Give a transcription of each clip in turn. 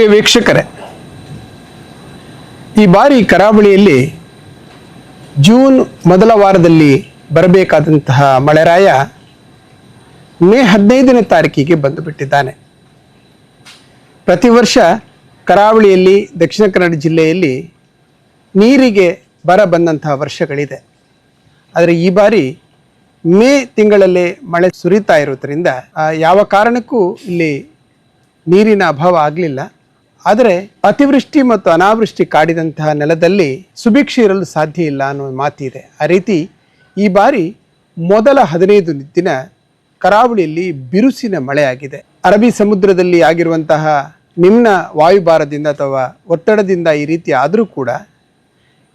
ಪ್ರಿಯ ವೀಕ್ಷಕರೇ, ಈ ಬಾರಿ ಕರಾವಳಿಯಲ್ಲಿ ಜೂನ್ ಮೊದಲ ವಾರದಲ್ಲಿ ಬರಬೇಕಾದಂತಹ ಮಳೆರಾಯ ಮೇ ಹದಿನೈದನೇ ತಾರೀಕಿಗೆ ಬಂದು ಬಿಟ್ಟಿದ್ದಾನೆ ಪ್ರತಿ ವರ್ಷ ಕರಾವಳಿಯಲ್ಲಿ, ದಕ್ಷಿಣ ಕನ್ನಡ ಜಿಲ್ಲೆಯಲ್ಲಿ ನೀರಿಗೆ ಬರ ಬಂದಂತಹ ವರ್ಷಗಳಿದೆ. ಆದರೆ ಈ ಬಾರಿ ಮೇ ತಿಂಗಳಲ್ಲೇ ಮಳೆ ಸುರಿತಾ ಇರೋದ್ರಿಂದ ಯಾವ ಕಾರಣಕ್ಕೂ ಇಲ್ಲಿ ನೀರಿನ ಅಭಾವ ಆಗಲಿಲ್ಲ. ಆದರೆ ಅತಿವೃಷ್ಟಿ ಮತ್ತು ಅನಾವೃಷ್ಟಿ ಕಾಡಿದಂತಹ ನೆಲದಲ್ಲಿ ಸುಭಿಕ್ಷೆ ಇರಲು ಸಾಧ್ಯ ಇಲ್ಲ ಅನ್ನೋ ಮಾತಿದೆ. ಆ ರೀತಿ ಈ ಬಾರಿ ಮೊದಲ ಹದಿನೈದು ದಿನ ಕರಾವಳಿಯಲ್ಲಿ ಬಿರುಸಿನ ಮಳೆಯಾಗಿದೆ. ಅರಬ್ಬಿ ಸಮುದ್ರದಲ್ಲಿ ಆಗಿರುವಂತಹ ನಿಮ್ನ ವಾಯುಭಾರದಿಂದ ಅಥವಾ ಒತ್ತಡದಿಂದ ಈ ರೀತಿ ಆದರೂ ಕೂಡ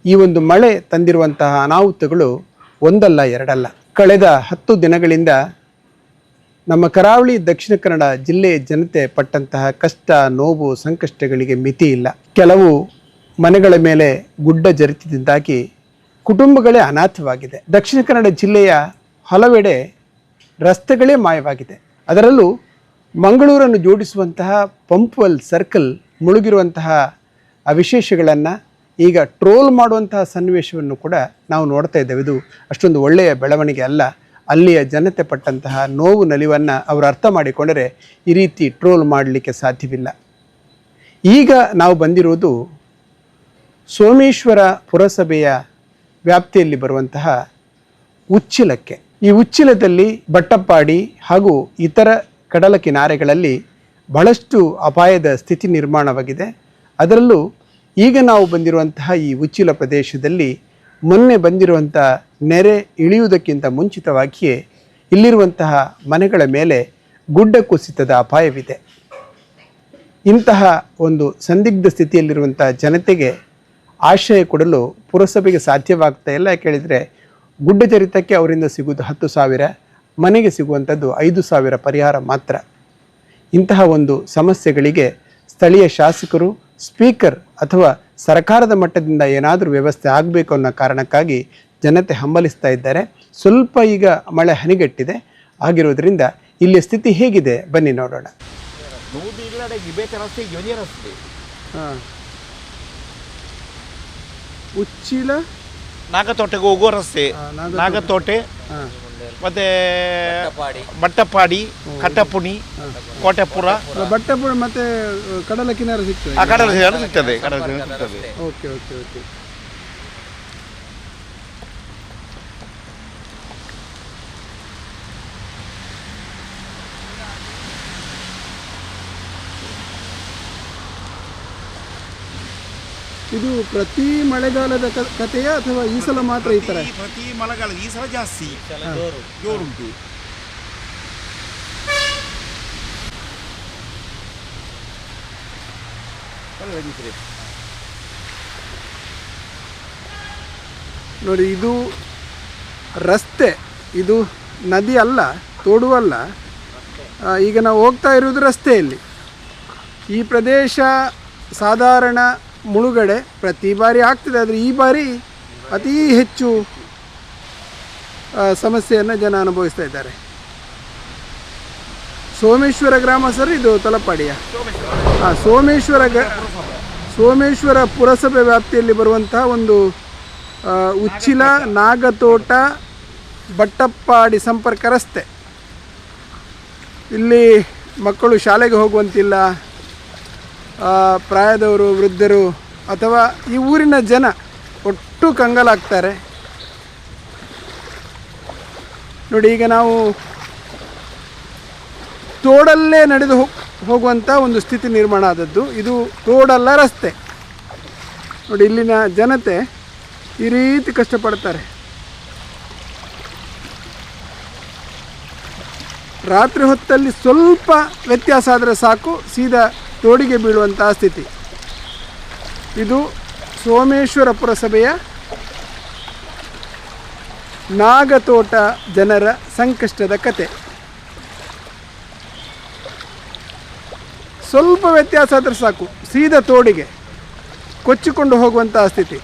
ಈ ಒಂದು ಮಳೆ ತಂದಿರುವಂತಹ ಅನಾಹುತಗಳು ಒಂದಲ್ಲ ಎರಡಲ್ಲ. ಕಳೆದ ಹತ್ತು ದಿನಗಳಿಂದ ನಮ್ಮ ಕರಾವಳಿ ದಕ್ಷಿಣ ಕನ್ನಡ ಜಿಲ್ಲೆಯ ಜನತೆ ಪಟ್ಟಂತಹ ಕಷ್ಟ, ನೋವು, ಸಂಕಷ್ಟಗಳಿಗೆ ಮಿತಿ ಇಲ್ಲ. ಕೆಲವು ಮನೆಗಳ ಮೇಲೆ ಗುಡ್ಡ ಜರಿತದಿಂದಾಗಿ ಕುಟುಂಬಗಳೇ ಅನಾಥವಾಗಿದೆ ದಕ್ಷಿಣ ಕನ್ನಡ ಜಿಲ್ಲೆಯ ಹಲವೆಡೆ ರಸ್ತೆಗಳೇ ಮಾಯವಾಗಿದೆ. ಅದರಲ್ಲೂ ಮಂಗಳೂರನ್ನು ಜೋಡಿಸುವಂತಹ ಪಂಪ್ವೆಲ್ ಸರ್ಕಲ್ ಮುಳುಗಿರುವಂತಹ ಅವಿಶೇಷಗಳನ್ನು ಈಗ ಟ್ರೋಲ್ ಮಾಡುವಂತಹ ಸನ್ನಿವೇಶವನ್ನು ಕೂಡ ನಾವು ನೋಡ್ತಾ ಇದ್ದೇವೆ. ಇದು ಅಷ್ಟೊಂದು ಒಳ್ಳೆಯ ಬೆಳವಣಿಗೆ ಅಲ್ಲ. ಅಲ್ಲಿಯ ಜನತೆ ಪಟ್ಟಂತಹ ನೋವು ನಲಿವನ್ನು ಅವರು ಅರ್ಥ ಮಾಡಿಕೊಂಡರೆ ಈ ರೀತಿ ಟ್ರೋಲ್ ಮಾಡಲಿಕ್ಕೆ ಸಾಧ್ಯವಿಲ್ಲ. ಈಗ ನಾವು ಬಂದಿರುವುದು ಸೋಮೇಶ್ವರ ಪುರಸಭೆಯ ವ್ಯಾಪ್ತಿಯಲ್ಲಿ ಬರುವಂತಹ ಉಚ್ಚಿಲಕ್ಕೆ. ಈ ಉಚ್ಚಿಲದಲ್ಲಿ ಬಟ್ಟಪ್ಪಾಡಿ ಹಾಗೂ ಇತರ ಕಡಲ ಕಿನಾರೆಗಳಲ್ಲಿ ಬಹಳಷ್ಟು ಅಪಾಯದ ಸ್ಥಿತಿ ನಿರ್ಮಾಣವಾಗಿದೆ. ಅದರಲ್ಲೂ ಈಗ ನಾವು ಬಂದಿರುವಂತಹ ಈ ಉಚ್ಚಿಲ ಪ್ರದೇಶದಲ್ಲಿ ಮೊನ್ನೆ ಬಂದಿರುವಂಥ ನೆರೆ ಇಳಿಯುವುದಕ್ಕಿಂತ ಮುಂಚಿತವಾಗಿಯೇ ಇಲ್ಲಿರುವಂತಹ ಮನೆಗಳ ಮೇಲೆ ಗುಡ್ಡ ಕುಸಿತದ ಅಪಾಯವಿದೆ. ಇಂತಹ ಒಂದು ಸಂದಿಗ್ಧ ಸ್ಥಿತಿಯಲ್ಲಿರುವಂಥ ಜನತೆಗೆ ಆಶ್ರಯ ಕೊಡಲು ಪುರಸಭೆಗೆ ಸಾಧ್ಯವಾಗ್ತಾ ಇಲ್ಲ. ಕೇಳಿದರೆ ಗುಡ್ಡ ಚರಿತಕ್ಕೆ ಅವರಿಂದ ಸಿಗುವುದು ಹತ್ತು ಸಾವಿರ, ಮನೆಗೆ ಸಿಗುವಂಥದ್ದು ಐದು ಸಾವಿರ ಪರಿಹಾರ ಮಾತ್ರ. ಇಂತಹ ಒಂದು ಸಮಸ್ಯೆಗಳಿಗೆ ಸ್ಥಳೀಯ ಶಾಸಕರು, ಸ್ಪೀಕರ್ ಅಥವಾ ಸರ್ಕಾರದ ಮಟ್ಟದಿಂದ ಏನಾದರೂ ವ್ಯವಸ್ಥೆ ಆಗಬೇಕು ಅನ್ನೋ ಕಾರಣಕ್ಕಾಗಿ ಜನತೆ ಹಂಬಲಿಸ್ತಾ ಇದ್ದಾರೆ. ಸ್ವಲ್ಪ ಈಗ ಮಳೆ ಹನಿಗಟ್ಟಿದೆ. ಆಗಿರೋದ್ರಿಂದ ಇಲ್ಲಿ ಸ್ಥಿತಿ ಹೇಗಿದೆ? ಬನ್ನಿ ನೋಡೋಣ. ಉಚ್ಚಿಲ? ನಾಗತೋಟೆಗೆ ಹೋಗೋ ರಸ್ತೆ. ನಾಗತೋಟೆ. ಮತ್ತೆ ಬಟ್ಟಪಾಡಿ. ಕಟ್ಟಪುಣಿ ಕೋಟೆಪುರ. ಬಟ್ಟೆಪುರ ಮತ್ತೆ ಕಡಲ ಕಿನಾರೆ ಸಿಗ್ತದೆ. ಆ ಕಡಲ ಕಿನಾರ ಸಿಗ್ತದೆ ಕಡಲ ಕಿನಾರ ಸಿಗ್ತದೆ. Okay okay okay. ಇದು ಪ್ರತಿ ಮಳೆಗಾಲದ ಕಥೆಯ ಅಥವಾ ಈ ಸಲ ಮಾತ್ರ ಈ ತರ? ಪ್ರತಿ- ಪ್ರತಿ ಮಳೆಗಾಲ ಈ ಸಲ ಜಾಸ್ತಿ. ಜೋರುಂಟು. ನೋಡಿ ಇದು ರಸ್ತೆ. ಇದು ನದಿ ಅಲ್ಲ ತೋಡು ಅಲ್ಲ. ಈಗ ನಾವು ಹೋಗ್ತಾ ಇರುವುದು ರಸ್ತೆಯಲ್ಲಿ. ಈ ಪ್ರದೇಶ ಸಾಧಾರಣ ಮುಳುಗಡೆ ಪ್ರತಿ ಬಾರಿ ಆಗ್ತದೆ, ಆದರೆ ಈ ಬಾರಿ ಅತೀ ಹೆಚ್ಚು ಸಮಸ್ಯೆಯನ್ನು ಜನ ಅನುಭವಿಸ್ತಾ ಇದ್ದಾರೆ. ಸೋಮೇಶ್ವರ ಗ್ರಾಮ ಸರ್, ಇದು ತಲಪಾಡಿಯ? ಹಾಂ ಸೋಮೇಶ್ವರ ಗ, ಸೋಮೇಶ್ವರ ಪುರಸಭೆ ವ್ಯಾಪ್ತಿಯಲ್ಲಿ ಬರುವಂತಹ ಒಂದು ಉಚ್ಚಿಲ ನಾಗತೋಟ ಬಟ್ಟಪ್ಪಾಡಿ ಸಂಪರ್ಕ ರಸ್ತೆ. ಇಲ್ಲಿ ಮಕ್ಕಳು ಶಾಲೆಗೆ ಹೋಗುವಂತಿಲ್ಲ. ಪ್ರಾಯದವರು, ವೃದ್ಧರು ಅಥವಾ ಈ ಊರಿನ ಜನ ಒಟ್ಟು ಕಂಗಲಾಗ್ತಾರೆ. ನೋಡಿ, ಈಗ ನಾವು ತೋಡಲ್ಲೇ ನಡೆದು ಹೋಗ್- ಹೋಗುವಂಥ ಒಂದು ಸ್ಥಿತಿ ನಿರ್ಮಾಣ ಆದದ್ದು. ಇದು ತೋಡಲ್ಲ ರಸ್ತೆ. ನೋಡಿ, ಇಲ್ಲಿನ ಜನತೆ ಈ ರೀತಿ ಕಷ್ಟಪಡ್ತಾರೆ. ರಾತ್ರಿ ಹೊತ್ತಲ್ಲಿ ಸ್ವಲ್ಪ ವ್ಯತ್ಯಾಸ ಆದರೆ ಸಾಕು, ಸೀದಾ ತೋಡಿಗೆ ಬೀಳುವಂತಹ ಸ್ಥಿತಿ. ಇದು ಸೋಮೇಶ್ವರ ಪುರಸಭೆಯ ನಾಗತೋಟ ಜನರ ಸಂಕಷ್ಟದ ಕತೆ. ಸ್ವಲ್ಪ ವ್ಯತ್ಯಾಸ ಆದರೆ ಸಾಕು, ಸೀದಾ ತೋಡಿಗೆ ಕೊಚ್ಚಿಕೊಂಡು ಹೋಗುವಂತಹ ಸ್ಥಿತಿ.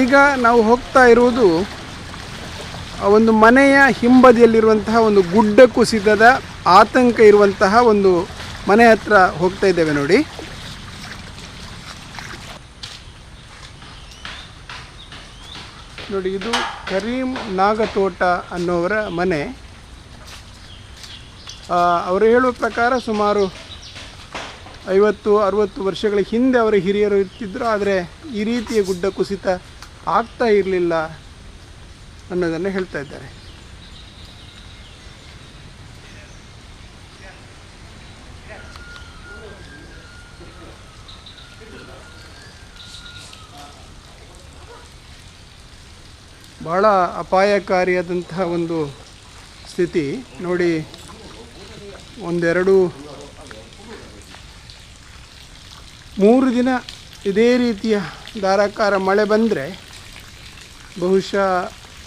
ಈಗ ನಾವು ಹೋಗ್ತಾ ಇರುವುದು ಒಂದು ಮನೆಯ ಹಿಂಬದಿಯಲ್ಲಿರುವಂತಹ ಒಂದು ಗುಡ್ಡ ಕುಸಿತದ ಆತಂಕ ಇರುವಂತಹ ಒಂದು ಮನೆ ಹತ್ರ ಹೋಗ್ತಾ ಇದ್ದೇವೆ ನೋಡಿ. ನೋಡಿ, ಇದು ಕರೀಂ ನಾಗತೋಟ ಅನ್ನೋವರ ಮನೆ. ಅವರು ಹೇಳುವ ಪ್ರಕಾರ ಸುಮಾರು ಐವತ್ತು, ಅರುವತ್ತು ವರ್ಷಗಳ ಹಿಂದೆ ಅವರ ಹಿರಿಯರು ಇರ್ತಿದ್ರು, ಆದರೆ ಈ ರೀತಿಯ ಗುಡ್ಡ ಕುಸಿತ ಆಗ್ತಾ ಇರಲಿಲ್ಲ ಅನ್ನೋದನ್ನು ಹೇಳ್ತಾ ಇದ್ದಾರೆ. ಬಹಳ ಅಪಾಯಕಾರಿಯಾದಂತಹ ಒಂದು ಸ್ಥಿತಿ. ನೋಡಿ, ಒಂದೆರಡು, ಮೂರು ದಿನ ಇದೇ ರೀತಿಯ ಧಾರಾಕಾರ ಮಳೆ ಬಂದರೆ ಬಹುಶಃ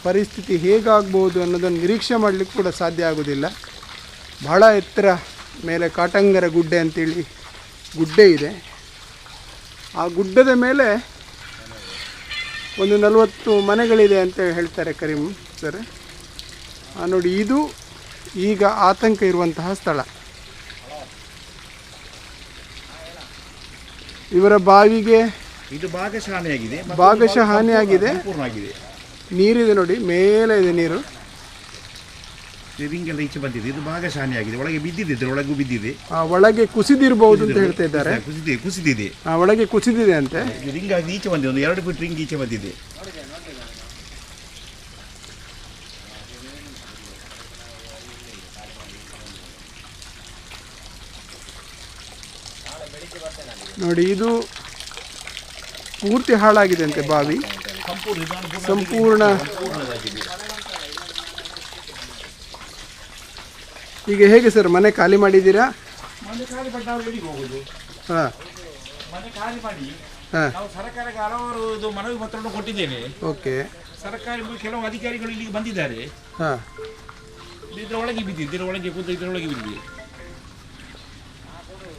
ಪರಿಸ್ಥಿತಿ ಹೇಗಾಗ್ಬೋದು ಅನ್ನೋದನ್ನು ನಿರೀಕ್ಷೆ ಮಾಡಲಿಕ್ಕೆ ಕೂಡ ಸಾಧ್ಯ ಆಗೋದಿಲ್ಲ. ಬಹಳ ಎತ್ತರ ಮೇಲೆ ಕಾಟಂಗರ ಗುಡ್ಡೆ ಅಂತೇಳಿ ಗುಡ್ಡೆ ಇದೆ. ಆ ಗುಡ್ಡದ ಮೇಲೆ ಒಂದು ನಲವತ್ತು ಮನೆಗಳಿದೆ ಅಂತ ಹೇಳ್ತಾರೆ ಕರೀಂ ಸರ್. ನೋಡಿ, ಇದು ಈಗ ಆತಂಕ ಇರುವಂತಹ ಸ್ಥಳ. ಇವರ ಬಾವಿಗೆ ಇದು ಭಾಗಶಃ ಹಾನಿಯಾಗಿದೆ ಮತ್ತು ಭಾಗಶಃ ಹಾನಿಯಾಗಿದೆ ಸಂಪೂರ್ಣ ಆಗಿದೆ ನೀರಿದೆ ನೋಡಿ ಮೇಲೆ ಇದೆ ನೀರು. ರಿಂಗ್ ಎಲ್ಲ ಈಚೆ ಬಂದಿದೆ ಇದು ಭಾಗಶಃ ಹಾನಿಯಾಗಿದೆ ಒಳಗೆ ಬಿದ್ದಿದೆ ಇದ್ರ ಒಳಗೂ ಬಿದ್ದಿದೆ. ಆ ಒಳಗೆ ಕುಸಿದಿರಬಹುದು ಅಂತ ಹೇಳ್ತಾ ಇದ್ದಾರೆ ಕುಸಿದಿದೆ ಕುಸಿದಿದೆ ಆ ಒಳಗೆ ಕುಸಿದಿದೆ ಅಂತೆ. ಇದು ರಿಂಗ್ ಆಗಿ ಈಚೆ ಬಂದಿದೆ ಒಂದು ಎರಡು ಫೀಟ್ ರಿಂಗ್ ಈಚೆ ಬಂದಿದೆ. ನೋಡಿ ಇದು ಪೂರ್ತಿ ಹಾಳಾಗಿದೆ ಅಂತೆ ಬಾವಿ. ಸಂಪೂರ್ಣ ಈಗ ಹೇಗೆ ಸರ್ ಮನೆ ಖಾಲಿ ಮಾಡಿದ್ದೀರಾ? ಹಾಂ. ಮನೆ ಖಾಲಿ ಮಾಡಿ ಹಾಂ. ನಾವು ಸರ್ಕಾರಕ್ಕೆ ಹಲವಾರು ಇದು ಮನವಿ ಪತ್ರವನ್ನು ಕೊಟ್ಟಿದ್ದೇನೆ ಓಕೆ. ಸರ್ಕಾರಿ ಕೆಲವು ಅಧಿಕಾರಿಗಳು ಇಲ್ಲಿಗೆ ಬಂದಿದ್ದಾರೆ. ಹಾಂ. ಇದರೊಳಗೆ ಬಿದ್ದಿದೆ ಇದರ ಒಳಗೆ ಕೂತು ಇದರ ಒಳಗೆ ಬಿದ್ದಿದೆ.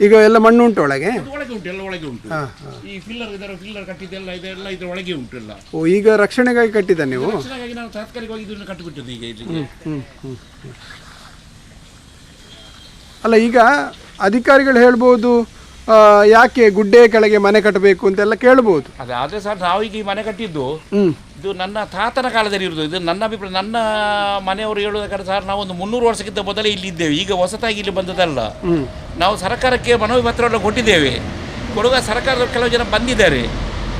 ಈಗ ಎಲ್ಲ ಮಣ್ಣು ಉಂಟು ಒಳಗೆ? ಅದು ಒಳಗೆ ಉಂಟು ಎಲ್ಲ ಒಳಗೆ ಉಂಟು. ಹಾಂ ಹಾಂ. ಈ ಫಿಲ್ಲರ್ ಇದರ ಫಿಲ್ಲರ್ ಕಟ್ಟಿದ್ದೆಲ್ಲ ಇದೆಲ್ಲ ಇದರ ಒಳಗೆ ಉಂಟು ಎಲ್ಲ. ಓ ಈಗ ರಕ್ಷಣೆಗಾಗಿ ಕಟ್ಟಿದ ನೀವು? ರಕ್ಷಣೆಗಾಗಿ ನಾವು ತಾತ್ಕಾಲಿಕವಾಗಿ ಇದನ್ನು ಕಟ್ಟಿಬಿಟ್ಟದ್ದು ಈಗ ಇಲ್ಲಿಗೆ. ಹ್ಞೂ ಹ್ಞೂ ಅಲ್ಲ ಈಗ ಅಧಿಕಾರಿಗಳು ಹೇಳ್ಬೋದು ಆ, ಯಾಕೆ ಗುಡ್ಡೆ ಕೆಳಗೆ ಮನೆ ಕಟ್ಟಬೇಕು ಅಂತೆಲ್ಲ ಕೇಳ್ಬೋದು? ಅದೇ ಆದರೆ ಸರ್ ನಾವೀಗ ಈ ಮನೆ ಕಟ್ಟಿದ್ದು ಹ್ಞೂ ಇದು ನನ್ನ ತಾತನ ಕಾಲದಲ್ಲಿ ಇರೋದು ಇದು ನನ್ನ ಅಭಿಪ್ರಾಯ ನನ್ನ ಮನೆಯವರು ಹೇಳುವುದಕ್ಕೆ ಸರ್ ನಾವು ಒಂದು ಮುನ್ನೂರು ವರ್ಷಕ್ಕಿಂತ ಮೊದಲೇ ಇಲ್ಲಿ ಇದ್ದೇವೆ. ಈಗ ಹೊಸತಾಗಿ ಇಲ್ಲಿ ಬಂದದಲ್ಲ ನಾವು ಸರ್ಕಾರಕ್ಕೆ ಮನವಿ ಪತ್ರವನ್ನು ಕೊಟ್ಟಿದ್ದೇವೆ. ಕೊಡುಗ ಸರ್ಕಾರದ ಕೆಲವು ಜನ ಬಂದಿದ್ದಾರೆ.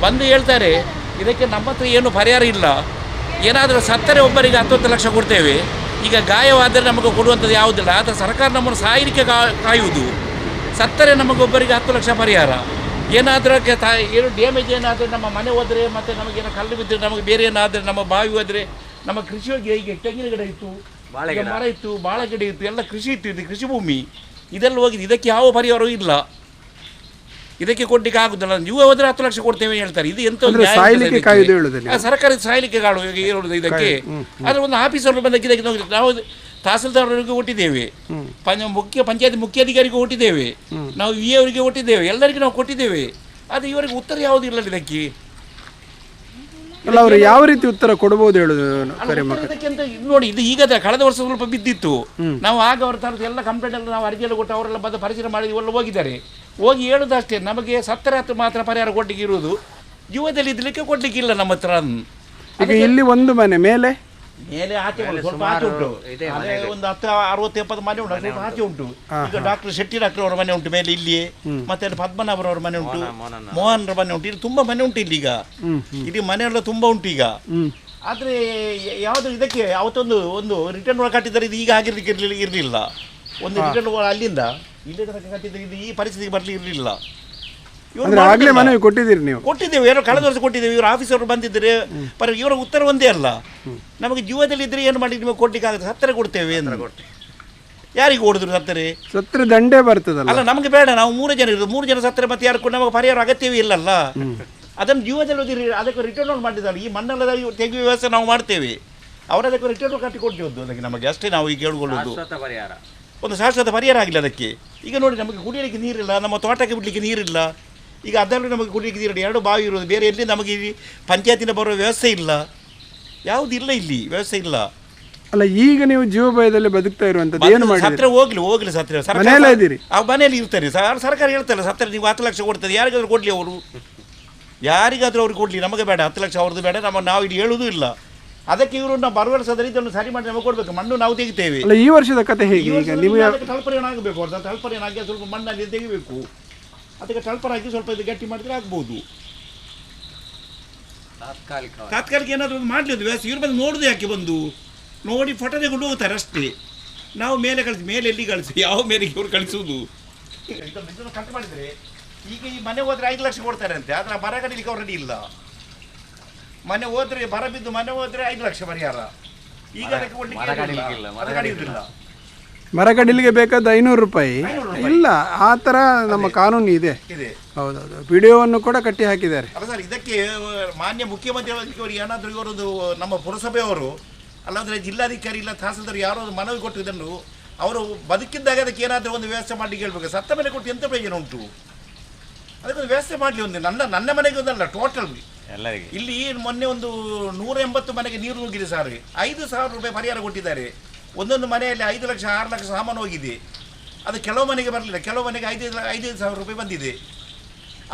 ಬಂದು ಹೇಳ್ತಾರೆ ಇದಕ್ಕೆ ನಮ್ಮ ಹತ್ರ ಏನು ಪರಿಹಾರ ಇಲ್ಲ. ಏನಾದರೂ ಸತ್ತರೆ ಒಬ್ಬರಿಗೆ ಹತ್ತೊತ್ತು ಲಕ್ಷ ಕೊಡ್ತೇವೆ. ಈಗ ಗಾಯವಾದರೆ ನಮಗೆ ಕೊಡುವಂಥದ್ದು ಯಾವುದಿಲ್ಲ. ಆದರೆ ಸರ್ಕಾರ ನಮ್ಮನ್ನು ಸಾಯಲಿಕ್ಕೆ ಕಾ ಕಾಯುವುದು. ಸತ್ತರೆ ನಮಗೊಬ್ಬರಿಗೆ ಹತ್ತು ಲಕ್ಷ ಪರಿಹಾರ. ಏನಾದರೂ ಏನು ಡ್ಯಾಮೇಜ್ ಏನಾದರೂ ನಮ್ಮ ಮನೆ ಹೋದರೆ ಮತ್ತು ನಮಗೇನೋ ಕಲ್ಲು ಬಿದ್ದರೆ ನಮಗೆ ಬೇರೆ ಏನಾದರೆ ನಮ್ಮ ಬಾವಿ ಹೋದರೆ ನಮ್ಮ ಕೃಷಿ ಹೋಗಿ ಈಗ ತೆಂಗಿನ ಗಿಡ ಇತ್ತು ಮರ ಇತ್ತು ಬಾಳೆ ಗಿಡ ಇತ್ತು ಎಲ್ಲ ಕೃಷಿ ಇತ್ತು ಇದು ಕೃಷಿ ಭೂಮಿ. ಇದೆಲ್ಲ ಹೋಗಿದೆ. ಇದಕ್ಕೆ ಯಾವ ಪರಿಹಾರವೂ ಇಲ್ಲ. ಇದಕ್ಕೆ ಕೊಡ್ಲಿಕ್ಕೆ ಆಗುದಿಲ್ಲ. ನೀವು ಹೋದ್ರೆ ಹತ್ತು ಲಕ್ಷ ಕೊಡ್ತೇವೆ ಅಂತ ಹೇಳ್ತಾರೆ. ಇದು ಎಂತ ನ್ಯಾಯ ಸಾಯ್ಲಿಕ್ಕೆ ಕಾಡು ಇದಕ್ಕೆ. ಆದ್ರೆ ಒಂದು ಆಫೀಸರ್ ಬಂದಕ್ಕೆ ನಾವು ತಹಸೀಲ್ದಾರರಿಗೆ ಕೊಟ್ಟಿದ್ದೇವೆ. ಪಂಚ ಮುಖ್ಯ ಪಂಚಾಯತ್ ಮುಖ್ಯಾಧಿಕಾರಿಗೆ ಕೊಟ್ಟಿದ್ದೇವೆ. ನಾವು ವಿ ಅವರಿಗೆ ಕೊಟ್ಟಿದ್ದೇವೆ. ಎಲ್ಲರಿಗೂ ನಾವು ಕೊಟ್ಟಿದ್ದೇವೆ. ಆದರೆ ಇವರಿಗೆ ಉತ್ತರ ಯಾವುದು ಇಲ್ಲ ಇದಕ್ಕೆ. ಅಲ್ಲ ಅವರು ಯಾವ ರೀತಿ ಉತ್ತರ ಕೊಡಬಹುದು ಹೇಳುದು ನೋಡಿ ಇದು ಈಗ ಕಳೆದ ವರ್ಷ ಸ್ವಲ್ಪ ಬಿದ್ದಿತ್ತು. ನಾವು ಆಗ ಅವ್ರ ತರದ ಎಲ್ಲ ಕಂಪ್ಲೇಂಟ್ ಎಲ್ಲ ನಾವು ಅರ್ಜಿ ಎಲ್ಲ ಕೊಟ್ಟು ಅವರೆಲ್ಲ ಬಂದು ಪರಿಶೀಲನೆ ಮಾಡಿ ಇವೆಲ್ಲ ಹೋಗಿದ್ದಾರೆ. ಹೋಗಿ ಹೇಳುದಷ್ಟೇ ನಮಗೆ ಸತ್ತರ ಹತ್ತು ಮಾತ್ರ ಪರಿಹಾರ ಕೊಡ್ಲಿಕ್ಕೆ ಇರುವುದು. ಜೀವದಲ್ಲಿ ಇದ್ಲಿಕ್ಕೆ ಕೊಡ್ಲಿಕ್ಕೆ ಇಲ್ಲ ನಮ್ಮ ಹತ್ರ. ಈಗ ಇಲ್ಲಿ ಒಂದು ಮನೆ ಮೇಲೆ? ಮೇಲೆ ಆಚೆ ಉಂಟು, ಸ್ವಲ್ಪ ಆಚೆ ಉಂಟು. ಅದೇ ಒಂದು ಹತ್ತು ಅರವತ್ತು ಎಪ್ಪತ್ತು ಮನೆ ಉಂಟು ಸ್ವಲ್ಪ ಆಚೆ ಉಂಟು. ಈಗ ಡಾಕ್ಟರ್ ಶೆಟ್ಟಿ ಡಾಕ್ಟರ್ ಅವರ ಮನೆ ಉಂಟು ಮೇಲೆ ಇಲ್ಲಿ ಮತ್ತೆ ಅಲ್ಲಿ ಪದ್ಮನಾಭರವರ ಮನೆ ಉಂಟು. ಮೋಹನ್ರ ಮನೆ ಉಂಟು. ಇಲ್ಲಿ ತುಂಬಾ ಮನೆ ಉಂಟು ಇಲ್ಲಿ ಈಗ ಇಲ್ಲಿ ಮನೆ ಎಲ್ಲ ತುಂಬಾ ಉಂಟು ಈಗ. ಆದ್ರೆ ಯಾವುದು ಇದಕ್ಕೆ ಅವತ್ತೊಂದು ಒಂದು ರಿಟರ್ನ್ ಒಳಗೆ ಕಟ್ಟಿದ್ದಾರೆ ಇದು ಈಗ ಆಗಿರ್ಲಿಕ್ಕೆ ಇರಲಿಲ್ಲ. ಇರಲಿಲ್ಲ ಒಂದು ರಿಟರ್ನ್ ಅಲ್ಲಿಂದ. ಇಲ್ಲಿ ತನಕ ಕಟ್ಟಿದ್ರೆ ಇದು ಈ ಪರಿಸ್ಥಿತಿಗೆ ಬರಲಿ ಇರಲಿಲ್ಲ. ಅಂದ್ರೆ ಆಗ್ಲೇ ಮನವಿ ಕೊಟ್ಟಿದ್ದೀರಿ ನೀವು. ಕೊಟ್ಟಿದ್ದೇವೆ ಏನೋ ಕಳೆದ ವರ್ಷ ಕೊಟ್ಟಿದ್ದೇವೆ ಇವರು ಆಫೀಸರ್ ಬಂದಿದ್ದರೆ ಪರ ಇವರ ಉತ್ತರ ಒಂದೇ ಅಲ್ಲ. ನಮಗೆ ಜೀವದಲ್ಲಿ ಇದ್ರೆ ಏನು ಮಾಡಿ ನಿಮಗೆ ಕೊಡ್ಲಿಕ್ಕೆ ಆಗುತ್ತೆ ಸತ್ತರೆ ಕೊಡ್ತೇವೆ ಅಂತ ಯಾರಿಗೆ ಓಡಿದ್ರು ಸತ್ತರೆ ಸತ್ರ ದಂಡೇ ಬರ್ತದಲ್ಲ. ಅಲ್ಲ ನಮಗೆ ಬೇಡ ನಾವು ಮೂರು ಜನ ಇರೋದು. ಮೂರು ಜನ ಸತ್ತರೆ ಮತ್ತೆ ಯಾರು ನಮಗೆ ಪರಿಹಾರ ಅಗತ್ಯವೇ ಇಲ್ಲಲ್ಲ. ಅದನ್ನು ಜೀವದಲ್ಲಿ ಅದಕ್ಕೆ ರಿಟರ್ನ್ ಔಟ್ ಮಾಡಿದ್ದಾರೆ ಈ ಮಣ್ಣೆಲ್ಲ ತೆಗೆಯುವ ವ್ಯವಸ್ಥೆ ನಾವು ಮಾಡ್ತೇವೆ. ಅವರದಕ್ಕೆ ಅದಕ್ಕೆ ರಿಟರ್ನ್ ಕಟ್ಟಿ ಕೊಡ್ತೀವಿ ಅದಕ್ಕೆ ನಮಗೆ ಅಷ್ಟೇ ನಾವು ಈಗ ಹೇಳ್ಕೊಳ್ಳೋದು ಪರಿಹಾರ. ಒಂದು ಶಾಶ್ವತ ಪರಿಹಾರ ಆಗಿಲ್ಲ ಅದಕ್ಕೆ. ಈಗ ನೋಡಿ ನಮಗೆ ಕುಡಿಯಲಿಕ್ಕೆ ನೀರಿಲ್ಲ ನಮ್ಮ ತೋಟಕ್ಕೆ ಬಿಡಲಿಕ್ಕೆ ನೀರಿಲ್ಲ. ಈಗ ಅದರಲ್ಲಿ ನಮಗೆ ಕುಡಿಲಿಕ್ಕೆ ನೀರು ಎರಡು ಬಾವಿ ಇರೋದು. ಬೇರೆ ಎಲ್ಲಿ ನಮಗೆ ಇಲ್ಲಿ ಪಂಚಾಯತಿನ ಬರೋ ವ್ಯವಸ್ಥೆ ಇಲ್ಲ. ಯಾವುದಿಲ್ಲ ಇಲ್ಲಿ ವ್ಯವಸ್ಥೆ ಇಲ್ಲ. ಅಲ್ಲ ಈಗ ನೀವು ಜೀವಭಯದಲ್ಲಿ ಬದುಕ್ತಾ ಇರುವಂತದ್ದು ಏನು ಮಾಡಿದ್ರಿ ಸತ್ರ ಹೋಗ್ಲಿ ಹೋಗ್ಲಿ ಸತ್ರ. ಮನೆಯಲ್ಲೇ ಇದ್ದೀರಿ? ಆ ಮನೆಯಲ್ಲಿ ಇರ್ತಾರೆ. ಸರ್ ಸರ್ಕಾರ ಹೇಳ್ತಾರೆ ಸತ್ರ ನೀವು ಹತ್ತು ಲಕ್ಷ ಕೊಡ್ತಾರೆ ಯಾರಿಗಾದ್ರೂ ಕೊಡ್ಲಿ ಅವರು? ಯಾರಿಗಾದ್ರೂ ಅವ್ರಿಗೆ ಕೊಡ್ಲಿ. ನಮಗೆ ಬೇಡ. ಹತ್ತು ಲಕ್ಷ ಅವ್ರದ್ದು ಬೇಡ. ನಮ್ಮ ನಾವು ಇಲ್ಲಿ ಹೇಳುವುದೂ ಇಲ್ಲ. ಅದಕ್ಕೆ ಇವರು ನಾವು ಭರವಸೆದಲ್ಲಿ ಇದನ್ನು ಸರಿ ಮಾಡಿ ನಮಗೆ ಕೊಡಬೇಕು. ಮಣ್ಣು ನಾವು ತೆಗಿತೇವೆ. ಅಲ್ಲ ಈ ವರ್ಷದ ಕತೆ ಹೇಗೆ ಈಗ? ನಿಮಗೆ ಟಲ್ಪರೇನ್ ಆಗಬೇಕು ಅವ್ರದ್ದು ಆಗಿ ಸ್ವಲ್ಪ ಮಣ್ಣಲ್ಲಿ ತೆಗಿಬೇಕು. ಅದಕ್ಕೆ ಟಳ್ಪರ್ ಹಾಕಿ ಸ್ವಲ್ಪ ಇದು ಗಟ್ಟಿ ಮಾಡಿದ್ರೆ ಆಗ್ಬೋದು. ತಾತ್ಕಾಲಿಕ ಏನಾದರೂ ಒಂದು ಮಾಡಲಿ ಒಂದು ವ್ಯವಸ್ಥೆ. ಇವ್ರು ಬಂದು ನೋಡುದು ಯಾಕೆ ಬಂದು? ನೋಡಿ ಫೋಟೋ ತೆಗೊಂಡು ಹೋಗ್ತಾರೆ ಅಷ್ಟೇ. ನಾವು ಮೇಲೆ ಕಳಿಸಿ ಮೇಲೆ ಎಲ್ಲಿ ಕಳಿಸಿ ಯಾವ ಮೇರೆಗೆ ಇವ್ರು ಕಳಿಸುವುದು ಕಟ್ ಮಾಡಿದರೆ ಈಗ ಈ ಮನೆ ಹೋದ್ರೆ ಐದು ಲಕ್ಷ ಕೊಡ್ತಾರೆ ಅಂತೆ ಆದರೆ ಆ ಬರ ಕಡಿಲಿಕ್ಕೆ ಅವ್ರು ರೆಡಿ ಇಲ್ಲ. ಮನೆ ಹೋದ್ರೆ ಬರ ಬಿದ್ದು ಮನೆ ಹೋದ್ರೆ ಐದು ಲಕ್ಷ ಪರಿಹಾರ. ಈಗ ಅದಕ್ಕೆ ಕೊಡ್ಲಿಕ್ಕೆ ಇಲ್ಲ. ಮರ ಕಡಿಲಿಗೆ ಬೇಕಾದ ಐನೂರು ರೂಪಾಯಿ. ಇಲ್ಲ ಆ ಥರ ನಮ್ಮ ಕಾನೂನು ಇದೆ. ಇದೆ. ಹೌದೌದು. ವಿಡಿಯೋವನ್ನು ಕೂಡ ಕಟ್ಟಿ ಹಾಕಿದ್ದಾರೆ. ಅಲ್ಲ ಸರ್ ಇದಕ್ಕೆ ಮಾನ್ಯ ಮುಖ್ಯಮಂತ್ರಿ ಏನಾದರೂ ಇವರೊಂದು ನಮ್ಮ ಪುರಸಭೆಯವರು ಅಲ್ಲಾಂದ್ರೆ ಜಿಲ್ಲಾಧಿಕಾರಿ ಇಲ್ಲ ತಹಸೀಲ್ದಾರ್ ಯಾರೋ ಮನವಿ ಕೊಟ್ಟು ಇದನ್ನು ಅವರು ಬದುಕಿದ್ದಾಗ ಅದಕ್ಕೆ ಏನಾದರೂ ಒಂದು ವ್ಯವಸ್ಥೆ ಮಾಡಿ ಕೇಳ್ಬೇಕು ಸತ್ತ ಮೇಲೆ ಕೊಟ್ಟು ಎಂತ ಪ್ರಯೋಜನ ಉಂಟು? ಅದಕ್ಕೊಂದು ವ್ಯವಸ್ಥೆ ಮಾಡಲಿ ಒಂದು. ನನ್ನ ನನ್ನ ಮನೆಗೆ ಒಂದಲ್ಲ ಟೋಟಲ್ ಎಲ್ಲರಿಗೆ. ಇಲ್ಲಿ ಮೊನ್ನೆ ಒಂದು ನೂರ ಎಂಬತ್ತು ಮನೆಗೆ ನೀರು ನುಗ್ಗಿದೆ ಸರ್. ಐದು ಸಾವಿರ ರೂಪಾಯಿ ಪರಿಹಾರ ಕೊಟ್ಟಿದ್ದಾರೆ. ಒಂದೊಂದು ಮನೆಯಲ್ಲಿ ಐದು ಲಕ್ಷ ಆರು ಲಕ್ಷ ಸಾಮಾನು ಹೋಗಿದೆ. ಅದು ಕೆಲವು ಮನೆಗೆ ಬರಲಿಲ್ಲ. ಕೆಲವು ಮನೆಗೆ ಐದು ಐದೈದು ಸಾವಿರ ರೂಪಾಯಿ ಬಂದಿದೆ.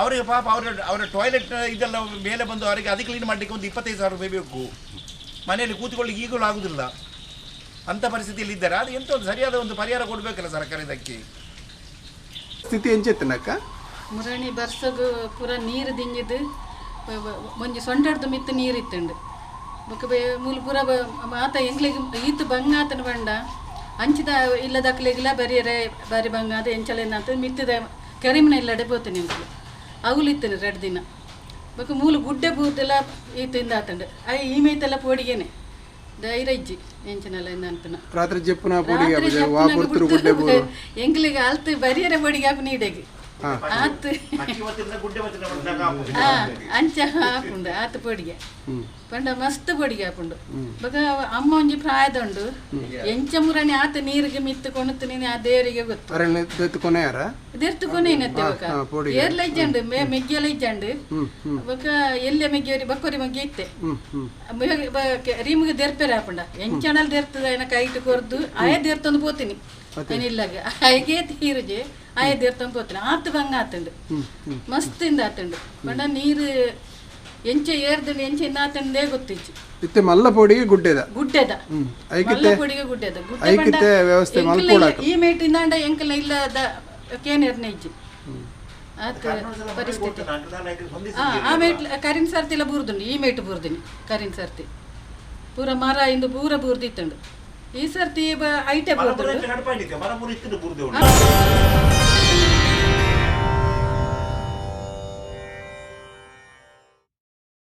ಅವರಿಗೆ ಪಾಪ ಅವರ ಅವರ ಟಾಯ್ಲೆಟ್ ಇದೆಲ್ಲ ಮೇಲೆ ಬಂದು ಅವರಿಗೆ ಅದು ಕ್ಲೀನ್ ಮಾಡಲಿಕ್ಕೆ ಒಂದು ಇಪ್ಪತ್ತೈದು ಸಾವಿರ ರೂಪಾಯಿ ಬೇಕು. ಮನೆಯಲ್ಲಿ ಕೂತ್ಕೊಳ್ಳಿಕ್ಕೆ ಈಗಲೂ ಆಗುದಿಲ್ಲ. ಅಂಥ ಪರಿಸ್ಥಿತಿಯಲ್ಲಿ ಇದ್ದಾರೆ. ಅದು ಎಂತ ಒಂದು ಸರಿಯಾದ ಒಂದು ಪರಿಹಾರ ಕೊಡಬೇಕಲ್ಲ ಸರ್ಕಾರ ಇದಕ್ಕೆ? ಸ್ಥಿತಿ ಎಂಚೆತ್ತನಕ್ಕ ಮುರಣಿ ಬರ್ಸಗು ಪೂರ ನೀರು ದಿಂಜಿದು ಒಂಜಿ ಸೊಂಡಡ್ದು ಮಿತ್ತು ನೀರು ಇತ್ತಂಡು ಬೊಕ ಬೇ ಮೂಲ ಪೂರ ಮಾತ ಆತ ಎಂಗ್ಲಿಗೆ ಈತ್ ಬಂಗ ಆತನ ಬಂಡ. ಅಂಚಿದ ಇಲ್ಲದಕ್ಲೆಗಿಲ್ಲ ಬರಿಯರೆ ಬಾರಿ ಬಂಗ ಅದು ಎಂಚಲೇನ ಅಂತ ಮಿತ್ತದ ಕೆರಿಮನ ಇಲ್ಲಡೆ ಪೋತೀನಿ ಎಂಕ್ಲು ಅವಳು ಇತ್ತನು ಎರಡು ದಿನ. ಬೊಕ ಮೂಲ ಗುಡ್ಡೆ ಬೂತೆಲ್ಲ ಈತಿಂದ ಆತಂಡ. ಐ ಈ ಮೈತೆಲ್ಲ ಪೋಡಿಗೆನೆ. ಧೈರ್ಯಜ್ಜಿ ಎಂಚಿನಲ್ಲ ಅನ್ಪನ ರಾತ್ರಿ ಜಪ್ಪುನ ಪುಡಿಗೆ ಅಲ್ತು ಬರಿಯರೆ ಪೋಡಿಗೆ ಆಪ ನೀಡೆಗೆ. ಆತು. ಅಂಚ ಹಾಪುಂಡು ಆತ ಪೊಡಿಗೆ. ಪಂಡ ಮಸ್ತ್ ಪೊಡಿಗೆ ಹಾಪುಂಡು ಬೊಕ ಅಮ್ಮ ಒಂಜಿ ಪ್ರಾಯದುಂಡು. ಎಂಚ ಮುರಣಿ ಆತ ನೀರಿಗೆ ಮಿತ್ತು ಕೊಣುತ್ತು ನೀನು ಆ ದೇವರಿಗೆ ಗೊತ್ತು. ಅರಣ್ಯ ದತ್ತು ಕೊನೆ ಯಾರ? ದೆರ್ತು ಕೊನೆನತ್ತೆ ಬೊಕ. ಹಾ, ಪೊಡಿಗೆ. ಏರ್ಲ ಇಜ್ಜಂಡು ಮೇ ಮೆಗ್ಗೆಲ್ಲ ಇಜ್ಜಂಡು. ಬೊಕ ಎಲ್ಲೆ ಮೆಗ್ಗೆವರಿ ಬಕ್ಕೊರಿ ಮಗ್ಗಿ ಇತ್ತೆ. ರೀಮಿಗೆ ದೆರ್ಪೆರೆ ಹಾಪುಂಡ ಎಂಚಣಲ್ ದೆರ್ತದ ಏನ ಕೈಟ್ ಕೊರ್ದು ಆಯ ದೆರ್ತೊಂದು ಪೋತೀನಿ. ಏನಿಲ್ಲಾಗ. ಆಯ್ಗೆ ತೀರುಜೆ. ಆಯ ದೆರ್ತೊಂದು ಪೋತೀನಿ ಆತು ಬಂಗ ಆತಂಡು. ಮಸ್ತಿಂದ ಆತಂಡು. ಬಂಡ ನೀರು ಎಂಚೆ ಏರ್ದಂಡು ಎಂಚೆ ಇಂದ ಆತಂಡೇ ಗೊತ್ತಿಚ್ಚು ಇತ್ತೆ ಮಲ್ಲ ಪೊಡಿ ಗುಡ್ಡೆದ. ಗುಡ್ಡೆದ. ಹ್ಮ್. ಮಲ್ಲ ಐಕಿತ್ತೆ ಪುಡಿಗೆ ಗುಡ್ಡೆದ. ಗುಡ್ಡೆ ವ್ಯವಸ್ಥೆ ಈ ಮೇಟ್ ಮೇಟಿಂದ ಎಂಕಲ್ನ ಇಲ್ಲದ ಕೇನೇರ್ ಇಜ್ಜಿ. ಆತ ಪರಿಸ್ಥಿತಿ. ಆ, ಆ ಮೇಟ್ ಕರಿನ್ ಸರ್ತಿ ಇಲ್ಲ ಬೂರ್ದುಂಡು ಈ ಮೇಟ್ ಬೂರ್ದಿನಿ ಕರಿನ್ ಸರ್ತಿ. ಪೂರ ಮರ ಇಂದು ಪೂರ ಬೂರ್ದಿತ್ತುಂಡು. ಈ ಸರ್ತಿ ಬ- ಐಟೆ ಬುರ್ದೆ